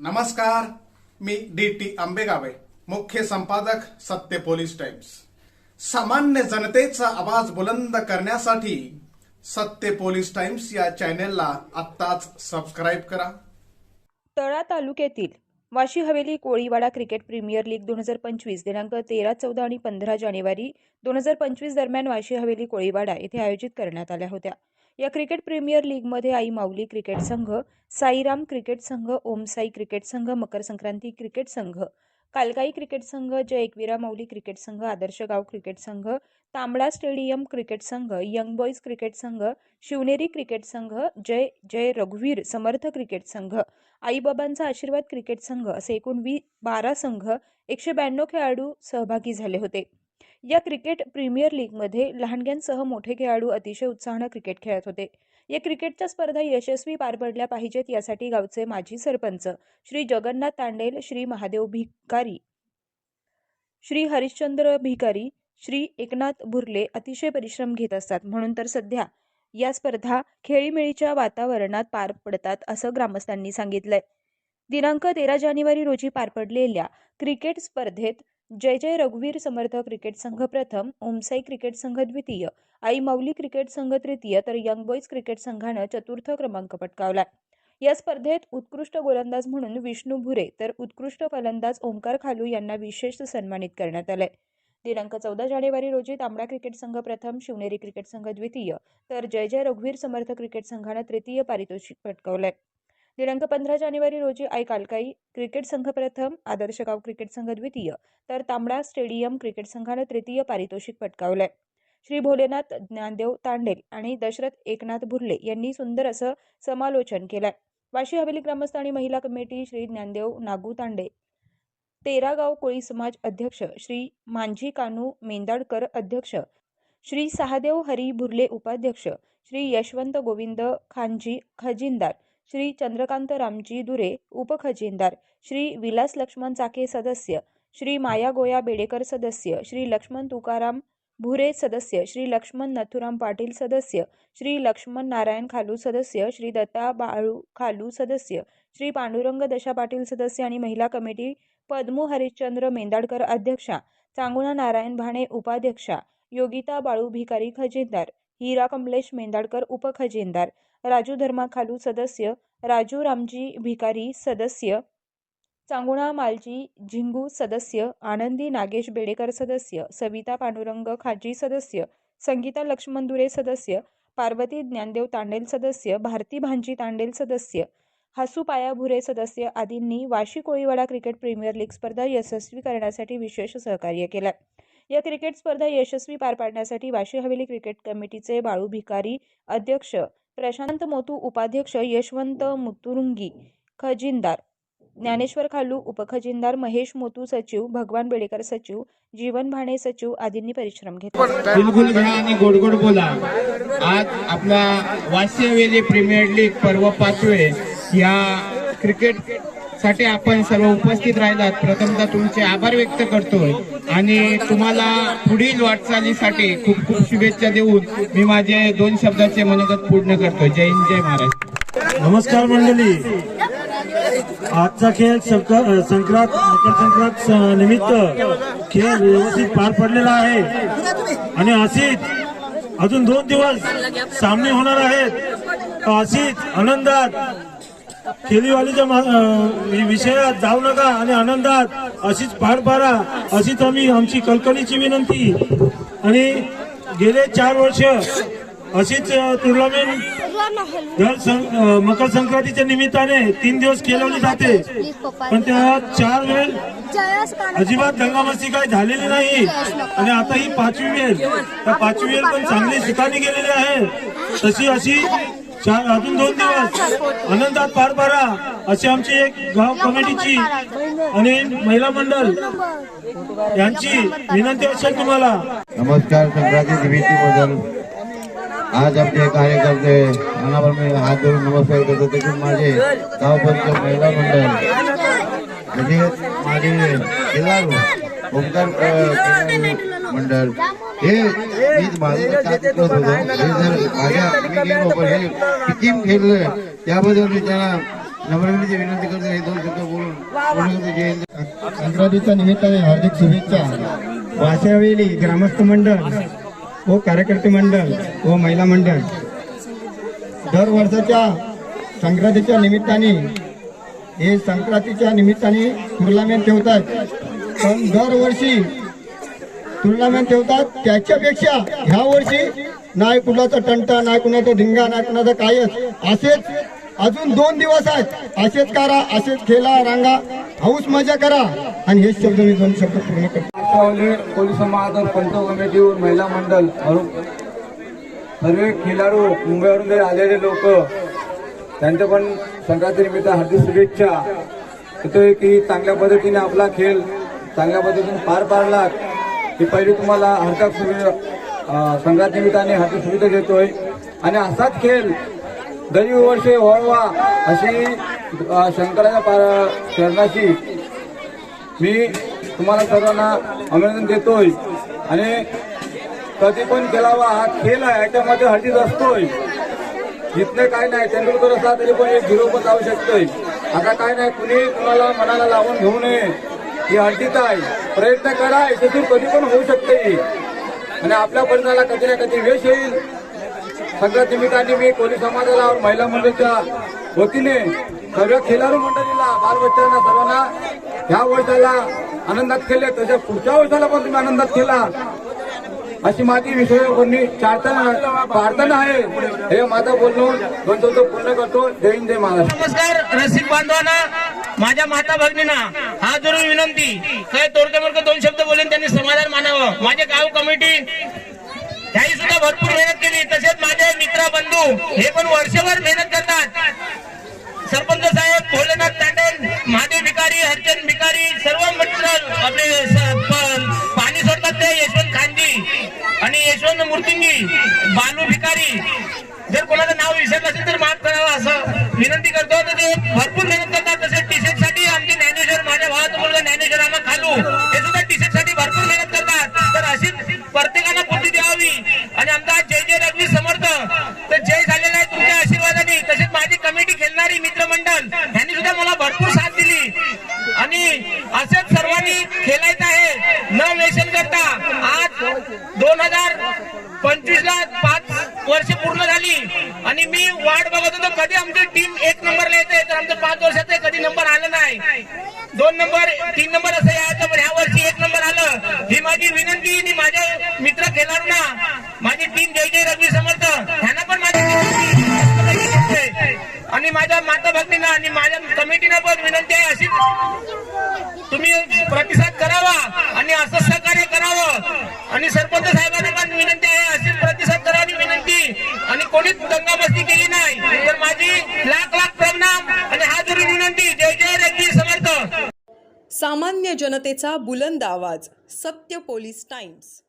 नमस्कार मी D T आंबेगावे मुख्य संपादक सत्य पोलीस टाइम्स. सामान्य जनतेचा आवाज बुलंद करण्यासाठी सत्य पोलीस टाइम्स या चॅनेलला आत्ताच सबस्क्राईब करा. तळा तालुक्यातील Vashi Haveli Koliwada cricket premier league दोन हजार पंचवीस दिनांक तेरा चौदा आणि पंधरा जानेवारी दोन हजार पंचवीस दरम्यान वाशी हवेली कोळीवाडा येथे आयोजित करण्यात आल्या होत्या. या क्रिकेट प्रीमियर लीगमध्ये आई माऊली क्रिकेट संघ साईराम क्रिकेट संघ ओमसाई क्रिकेट संघ मकर संक्रांती क्रिकेट संघ कालकाई क्रिकेट संघ जय एकविरा माऊली क्रिकेट संघ आदर्श गाव क्रिकेट संघ तांबडा स्टेडियम क्रिकेट संघ यंग बॉईज क्रिकेट संघ शिवनेरी क्रिकेट संघ जय जय रघुवीर समर्थ क्रिकेट संघ आईबाबांचा आशीर्वाद क्रिकेट संघ असे एकूण वी बारा संघ एकशे ब्याण्णव खेळाडू सहभागी झाले होते या क्रिकेट प्रीमियर लीगमध्ये लहानग्यांसह मोठे खेळाडू अतिशय उत्साहानं क्रिकेट खेळत होते. या क्रिकेटच्या स्पर्धा यशस्वी पार पडल्या पाहिजेत यासाठी गावचे माजी सरपंच श्री जगन्नाथ तांडेल श्री महादेव भिकारी श्री हरिश्चंद्र भिकारी श्री एकनाथ बुर्ले अतिशय परिश्रम घेत असतात. म्हणून तर सध्या या स्पर्धा खेळीमेळीच्या वातावरणात पार पडतात असं ग्रामस्थांनी सांगितलंय. दिनांक तेरा जानेवारी रोजी पार पडलेल्या क्रिकेट स्पर्धेत जय जय रघुवीर समर्थ क्रिकेट संघ प्रथम ओमसाई क्रिकेट संघ द्वितीय आई माऊली क्रिकेट संघ तृतीय तर यंग बॉईज क्रिकेट संघानं चतुर्थ क्रमांक पटकावला. या स्पर्धेत उत्कृष्ट गोलंदाज म्हणून विष्णू भुरे तर उत्कृष्ट फलंदाज ओंकार खालू यांना विशेष सन्मानित करण्यात आलंय. दिनांक चौदा जानेवारी रोजी तांबडा क्रिकेट संघ प्रथम शिवनेरी क्रिकेट संघ द्वितीय तर जय जय रघुवीर समर्थ क्रिकेट संघानं तृतीय पारितोषिक पटकावलंय. दिनांक पंधरा जानेवारी रोजी आई कालकाई क्रिकेट संघ प्रथम आदर्श गाव क्रिकेट संघ द्वितीय तर तांबडा स्टेडियम क्रिकेट संघानं तृतीय पारितोषिक पटकावलंय. श्री भोलेनाथ ज्ञानदेव तांडेल आणि दशरथ एकनाथ भुरले यांनी सुंदर असं समालोचन केलंय. वाशी हवेली ग्रामस्थ आणि महिला कमिटी श्री ज्ञानदेव नागू तांडे तेरागाव कोळी समाज अध्यक्ष श्री मांझी कानू मेंदाडकर अध्यक्ष श्री सहादेव हरी भुरले उपाध्यक्ष श्री यशवंत गोविंद खानजी खजिनदार श्री चंद्रकांत रामजी दुरे उपखजिनदार श्री विलास लक्ष्मण चाके सदस्य. श्री माया गोया बेडेकर सदस्य. श्री लक्ष्मण तुकाराम भुरे सदस्य. श्री लक्ष्मण नथुराम पाटील सदस्य. श्री लक्ष्मण नारायण खालू सदस्य. श्री दत्ता बाळू खालू सदस्य. श्री पांडुरंग दशा पाटील सदस्य आणि महिला कमिटी पद्मू हरिश्चंद्र मेंदाडकर अध्यक्षा. चांगुणा नारायण भाणे उपाध्यक्षा. योगिता बाळू भिकारी खजिनदार. हिरा कमलेश मेंदाडकर उपखजिनदार राजू धर्माखालू सदस्य राजू रामजी भिकारी सदस्य चांगुणा मालजी झिंगू सदस्य आनंदी नागेश बेडेकर सदस्य सविता पांडुरंग खाजी सदस्य संगीता लक्ष्मण दुरे सदस्य पार्वती ज्ञानदेव तांडेल सदस्य भारती भांजी तांडेल सदस्य हासूपाया भुरे सदस्य आदींनी Vashi Koliwada cricket premier league स्पर्धा यशस्वी करण्यासाठी विशेष सहकार्य केलं. या क्रिकेट स्पर्धा यशस्वी पार पाडण्यासाठी वाशी हवेली क्रिकेट कमिटीचे बाळू भिकारी अध्यक्ष प्रशांत मोतू उपाध्यक्ष यशवंत मुतुरुंगी खजिनदार. ज्ञानेश्वर खालू उपखजिनदार. महेश मोतू सचिव. भगवान बेडेकर सचिव. जीवन भाणे सचिव. आदींनी परिश्रम घेतले. बिलकुल घ्या आणि बोला. आज आपला वाशियावेली प्रीमियर लीग पर्व पाचवे या क्रिकेट साठी आपण सर्व उपस्थित राहिलात. प्रथमतः तुमचे आभार व्यक्त करतोय. आणि तुम्हाला पुढील वाटचालीसाठी खूप खूप शुभेच्छा देऊन मी माझे दोन शब्दाचे मनोगत पूर्ण करतो जय हिंद जय महाराष्ट्र. नमस्कार मंडळी. आजचा खेळ संक्रांत मकर संक्रांत निमित्त खेळ व्यवस्थित पार पडलेला आहे. आणि अशीच अजून दोन दिवस सामने होणार आहेत. अशीच आनंदात खेलीवालीच्या मा- विषयात जाऊ नका आणि आनंदात अशीच पार पारा अशीच आम्ही आमची कलकलीची विनंती. आणि गेले चार वर्ष अशीच टुर्नामेंट दर सं- मकर संक्रांतीच्या निमित्ताने तीन दिवस खेळवली जाते. पण त्या चार वेळ अजिबात दंगामस्ती काही झालेली नाही. आणि आता ही पाचवी वेळ. त्या पाचवी वेळ पण चांगली ठिकाणी गेलेली आहे. तशी अशी चार अजून दोन दिवस. आनंदात पार पाडा अशी आमची एक गाव कमिटीची आणि महिला मंडळ. यांची विनंती असेल तुम्हाला. नमस्कार संक्रांती आज आपले कार्यकर्ते मनावर मी हात धरून नमस्कार करतो. त्यातून माझे गावपंच महिला मंडळ. तसेच माझे खेळाडू मंडळ. हे हे माझ्या हे खेळलं. त्याबद्दल मी त्यांना विनंती करतो. हे दोन शब्द बोलून संक्रांतीच्या निमित्ताने हार्दिक शुभेच्छा. वाशावेली ग्रामस्थ मंडळ व कार्यकर्ते मंडळ व महिला मंडळ. दर वर्षाच्या संक्रांतीच्या निमित्ताने हे संक्रांतीच्या निमित्ताने टुर्नामेंट ठेवतात. पण दरवर्षी टुर्नामेंट ठेवतात. त्याच्यापेक्षा ह्या वर्षी नाही कुणाचा टंटा नाही कुणाचा धिंगा नाही कुणाचा कायच असेच अजून दोन दिवस आहेत. असेच करा असेच खेळा रांगा. हाऊस मजा करा. आणि हेच शब्द मी दोन शब्द पूर्ण करतो. पोलीस महादर पंच कमिटी महिला मंडळ अरुण सर्व खेळाडू मुंबईवरून जरी आलेले लोक त्यांचं पण संक्रांती निमित्त हार्दिक शुभेच्छा. येतोय की चांगल्या पद्धतीने आपला खेळ चांगल्या पद्धतीने पार पाडला. ही पहिली तुम्हाला हरकत शुभे संक्रांती निमित्ताने हार्दिक शुभेच्छा देतोय. आणि असाच खेळ दरी वर्षे व्हावा अशी शंकराच्या पार चरणाशी मी तुम्हाला सर्वांना अभिनंदन देतोय. आणि कधी पण खेळावा हा खेळ आहे याच्यामध्ये हळदीच असतोय. जिथले काय नाही तेंडुलकर असला तरी पण एक झिरो पण जाऊ शकतोय. आता काय नाही कुणी कुणाला मनाला लावून घेऊ नये. ही हळदीच आहे. प्रयत्न करा यशस्वी कधी पण होऊ शकते आणि आपल्या परिणाला कधी ना कधी यश येईल. सगळ्या निमित्ताने मी कोणी समाजाला और महिला मंडळाच्या वतीने सर्व खेळाडू मंडळीला बालबच्चांना सर्वांना ह्या वर्षाला आनंदात केले तशा पुढच्या वर्षाला पण तुम्ही आनंदात केला. अशी माझी विषय कोणी प्रार्थना आहे. हे माझं बोलणं दोन शब्द पूर्ण करतो. जय हिंद जय महाराज नमस्कार रसिक बांधवांना माझ्या माता भगिनींना हा जरूर विनंती. काय तोडके दोन शब्द बोलून त्यांनी समाधान मानावं. माझे गाव कमिटी त्याही सुद्धा भरपूर मेहनत केली. तसेच माझे मित्र बंधू हे पण वर्षभर मेहनत करतात. सरपंच साहेब भोलेनाथ तांडे महादेव भिकारी हरचंद भिकारी सर्व मित्र आपले पाणी सोडतात ते यशवंत खानजी आणि यशवंत मूर्तिंगी बालू भिकारी. जर कोणाचं नाव विसरलं असेल तर माफ करावं असं विनंती करतो. तर ते भरपूर साठी आमचे ज्ञानेश्वर माझ्या भावाचा मुलगा ज्ञानेश्वर आम्हा खालू माता भगिनींना आणि माझ्या कमिटीनं पण विनंती आहे अशी. तुम्ही प्रतिसाद करावा आणि असं सहकार्य करावं. आणि सरपंच साहेबांना पण विनंती आहे अशीच प्रतिसाद करावी विनंती. आणि कोणीच दंगामस्ती केली नाही. तर माझी लाख लाख प्रणाम आणि हा जरी विनंती. जय जय रघुवीर समर्थ. सामान्य जनतेचा बुलंद आवाज सत्य पोलीस टाइम्स.